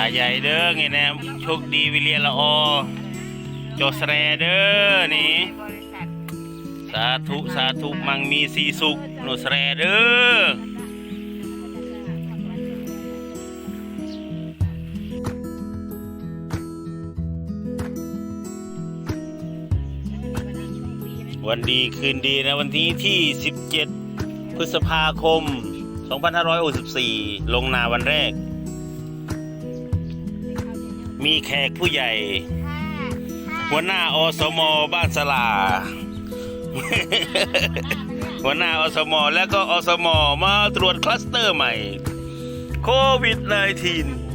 ตาใหญ่เด้อไงนะโชคดีวิเลียละออโจสแรเด้อนี่สาธุสาธุมังมีสีสุขโนสแรเด้อวันดีคืนดีนะวันที่ที่ 17 พฤษภาคม 2564 ลงนาวันแรก มีแขกผู้ใหญ่ หัวหน้าอสมบ้านสลา หัวหน้าอสมแล้วก็อสมมาตรวจคลัสเตอร์ใหม่ โควิด -19